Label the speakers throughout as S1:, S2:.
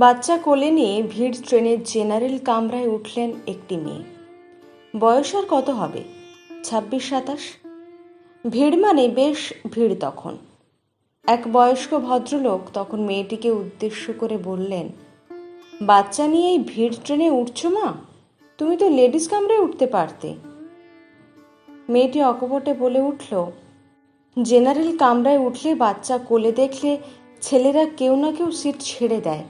S1: বাচ্চা কোলে নিয়ে ভিড় ট্রেনের জেনারেল কামরায় উঠলেন একটি মেয়ে। বয়স আর কত হবে? ছাব্বিশ, সাতাশ? ভিড় মানে বেশ ভিড় তখন। এক বয়স্ক ভদ্রলোক তখন মেয়েটিকে উদ্দেশ্য করে বললেন, বাচ্চা নিয়ে এই ভিড় ট্রেনে উঠছো মা? তুমি তো লেডিস কামরায় উঠতে পারতে। মেয়েটি অকপটে বলে উঠল, জেনারেল কামরায় উঠলে বাচ্চা কোলে দেখলে ছেলেরা কেউ না কেউ সিট ছেড়ে দেয়।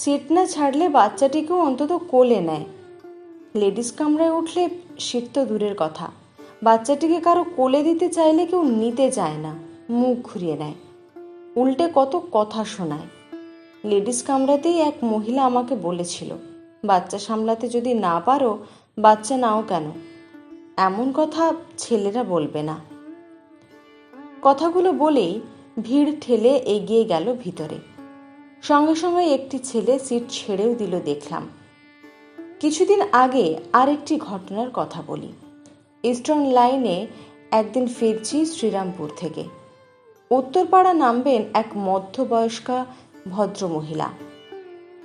S1: সিট না ছাড়লে বাচ্চাটিকেও অন্তত কোলে নেয়। লেডিস কামরায় উঠলে সিট তো দূরের কথা। বাচ্চাটিকে কারও কোলে দিতে চাইলে কেউ নিতে চায় না, মুখ ঘুরিয়ে নেয়। উল্টে কত কথা শোনায়। লেডিস কামরাতেই এক মহিলা আমাকে বলেছিল, বাচ্চা সামলাতে যদি না পারো, বাচ্চা নাও কেন? এমন কথা ছেলেরা বলবে না। কথাগুলো বলেই ভিড় ঠেলে এগিয়ে গেল ভিতরে। সঙ্গে সঙ্গে একটি ছেলে সিট ছেড়েও দিল দেখলাম। কিছুদিন আগে আরেকটি ঘটনার কথা বলি। ইস্টার্ন লাইনে একদিন ফিরছি শ্রীরামপুর থেকে। উত্তরপাড়া নামবেন এক মধ্যবয়স্কা ভদ্রমহিলা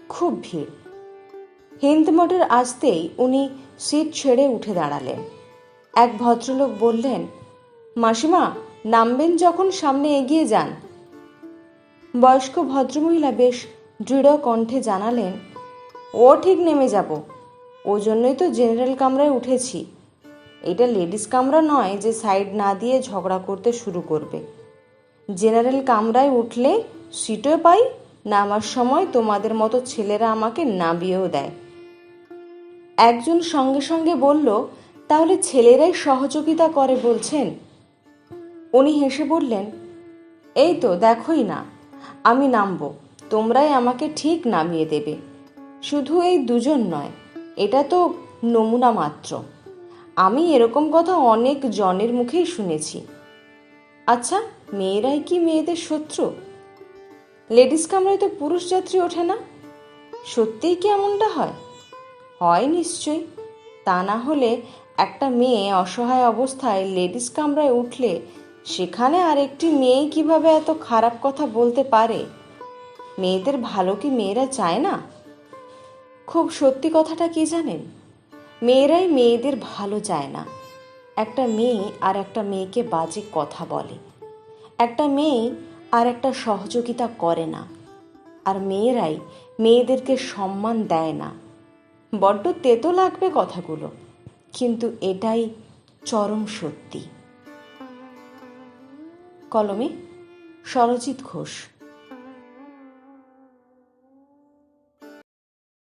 S1: খুব ভিড়। হিন্দ মোটর আসতেই উনি সিট ছেড়ে উঠে দাঁড়ালেন। এক ভদ্রলোক বললেন, মাসিমা, নামবেন যখন সামনে এগিয়ে যান। বয়স্ক ভদ্রমহিলা বেশ দৃঢ় কণ্ঠে জানালেন, ও ঠিক নেমে যাব। ও জন্যই তো জেনারেল কামরায় উঠেছি। এটা লেডিস কামরা নয় যে সাইড না দিয়ে ঝগড়া করতে শুরু করবে। জেনারেল কামরায় উঠলে সিটও পাই, নামার সময় তোমাদের মতো ছেলেরা আমাকে নামিয়েও দেয়। একজন সঙ্গে সঙ্গে বলল, তাহলে ছেলেরাই সহযোগিতা করে বলছেন? উনি হেসে বললেন, এই তো, দেখোই না। আমি নামবো। তোমরাই আমাকে ঠিক নামিয়ে দেবে। শুধু এই দুজন নয়, এটা তো নমুনা মাত্র। আমি এরকম কথা অনেক জনের মুখেই শুনেছি। আচ্ছা মেয়েরাই কি মেয়েদের শত্রু? লেডিস কামরায় তো পুরুষ যাত্রী ওঠে না। সত্যিই কি এমনটা হয়? হয় নিশ্চয়ই। তা না হলে একটা মেয়ে অসহায় অবস্থায় লেডিস কামরায় উঠলে সেখানে আর একটি মেয়ে কীভাবে এত খারাপ কথা বলতে পারে? মেয়েদের ভালো কি মেয়েরা চায় না? খুব সত্যি কথাটা কি জানেন? মেয়েরাই মেয়েদের ভালো চায় না। একটা মেয়ে আর একটা মেয়েকে বাজে কথা বলে। একটা মেয়ে আর একটা সহযোগিতা করে না। আর মেয়েরাই মেয়েদেরকে সম্মান দেয় না। বড্ড তেতো লাগবে কথাগুলো। কিন্তু এটাই চরম সত্যি। কলমে সরজিৎ ঘোষ।